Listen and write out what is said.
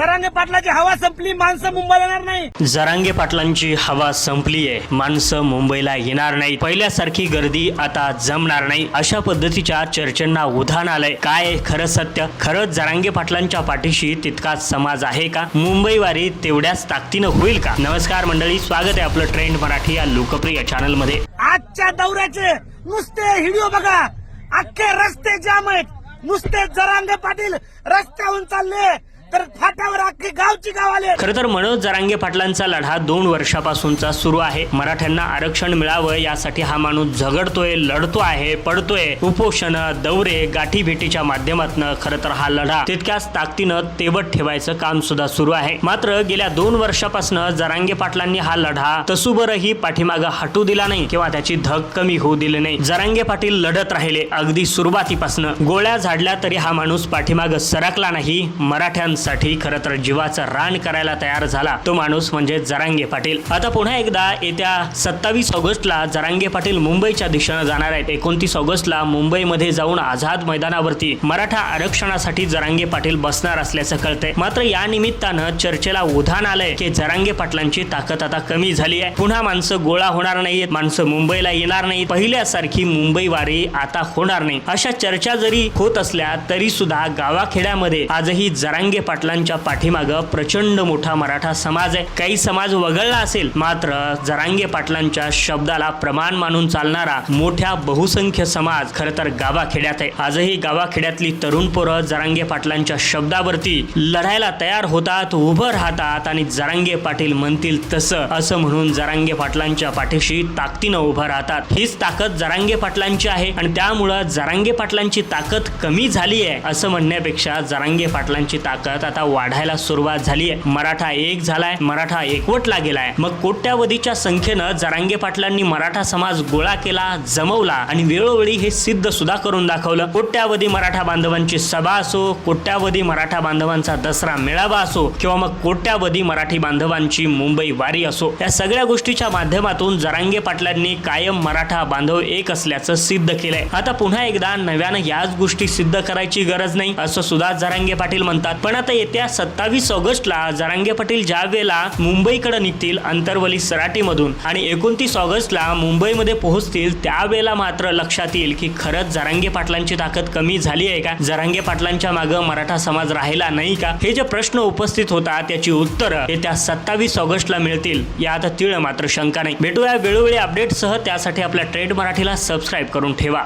जरांगे पाटलाची हवा संपली माणसं मुंबईला येणार नाही. जरांगे पाटलांची हवा संपली आहे माणसं मुंबईला येणार नाही. पहिल्यासारखी गर्दी आता जमणार नाही. अशा पद्धतीच्या चर्चांना उधाण आलंय. काय खरं सत्य? खरंच जरांगे पाटलांच्या पाठीशी तितकाच समाज आहे का? मुंबई वारी तेवढ्याच ताकदीनं होईल का? नमस्कार मंडळी स्वागत आहे आपलं ट्रेंड मराठी या लोकप्रिय चॅनलमध्ये आजच्या दौऱ्याचे नुसते व्हिडिओ बघा. अख्खे रस्ते जाम आहेत. नुसते जरांगे पाटील रस्त्याहून चालले. तर फाट्यावर अख्खे गावची गाव आले तर मनोज जरांगे पाटलांचा लढा दोन वर्षापासूनचा सुरू आहे. मराठ्यांना आरक्षण मिळावं यासाठी हा माणूस झगडतोय लढतो आहे पडतोय. उपोषण दौरे गाठी भेटीच्या माध्यमातून खरं तर हा लढा तितक्याच ताकदीनं तेवत ठेवायचं काम सुद्धा सुरू आहे. मात्र गेल्या दोन वर्षापासून जरांगे पाटलांनी हा लढा तसुबरही पाठीमाग हटू दिला नाही किंवा त्याची धग कमी होऊ दिली नाही. जरांगे पाटील लढत राहिले अगदी सुरुवातीपासून. गोळ्या झाडल्या तरी हा माणूस पाठीमाग सरकला नाही. मराठ्यांचा साठी खरं तर जीवाचं रान करायला तयार झाला तो माणूस म्हणजे जरांगे पाटील. आता पुन्हा एकदा येत्या सत्तावीस ऑगस्टला जरांगे पाटील मुंबईच्या दिशेनं जाणार आहेत. एकोणतीस ऑगस्टला मुंबईमध्ये जाऊन आझाद मैदानावरती मराठा आरक्षणासाठी जरांगे पाटील बसणार असल्याचं कळतंय. मात्र या निमित्तानं चर्चेला उधाण आलंय की जरांगे पाटलांची ताकद आता कमी झाली आहे. पुन्हा माणसं गोळा होणार नाहीत माणसं मुंबईला येणार नाही पहिल्यासारखी मुंबई वारी आता होणार नाही. अशा चर्चा जरी होत असल्या तरी सुद्धा गावाखेड्यामध्ये आजही जरांगे पाटलांच्या पाठीमागं प्रचंड मोठा मराठा समाज आहे. काही समाज वगळला असेल मात्र जरांगे पाटलांच्या शब्दाला प्रमाण मानून चालणारा मोठ्या बहुसंख्य समाज खरं तर गावाखेड्यात आहे. आजही गावाखेड्यातली तरुण पोरं जरांगे पाटलांच्या शब्दावरती लढायला तयार होतात उभं राहतात आणि जरांगे पाटील म्हणतील तसं असं म्हणून जरांगे पाटलांच्या पाठीशी ताकदीनं उभं राहतात. हीच ताकद जरांगे पाटलांची आहे आणि त्यामुळं जरांगे पाटलांची ताकद कमी झाली आहे असं म्हणण्यापेक्षा जरांगे पाटलांची ताकद आता वाढायला सुरुवात झाली आहे. मराठा एक झालाय मराठा एकवटला गेलाय. मग कोट्यावधीच्या संख्येनं जरांगे पाटलांनी मराठा समाज गोळा केला जमवला आणि वेळोवेळी हे सिद्ध सुद्धा करून दाखवलं. कोट्यावधी मराठा बांधवांची सभा असो कोट्यावधी मराठा बांधवांचा दसरा मेळावा असो किंवा मग कोट्यावधी मराठी बांधवांची मुंबई वारी असो या सगळ्या गोष्टीच्या माध्यमातून जरांगे पाटलांनी कायम मराठा बांधव एक असल्याचं सिद्ध केलंय. आता पुन्हा एकदा नव्यानं याच गोष्टी सिद्ध करायची गरज नाही असं सुद्धा जरांगे पाटील म्हणतात. पण आता येत्या सत्तावीस ऑगस्टला जरांगे पाटील ज्या वेळेला मुंबईकडे निघतील अंतरवली सराटीमधून आणि एकोणतीस ऑगस्टला मुंबईमध्ये पोहोचतील त्यावेळेला मात्र लक्षात येईल की खरंच जरांगे पाटलांची ताकद कमी झाली आहे का? जरांगे पाटलांच्या मागं मराठा समाज राहिला नाही का? हे जे प्रश्न उपस्थित होता त्याची उत्तरं येत्या सत्तावीस ऑगस्टला मिळतील. यात तीळ मात्र शंका नाही. भेटूया वेळोवेळी अपडेटसह त्यासाठी आपल्या ट्रेड मराठीला सबस्क्राईब करून ठेवा.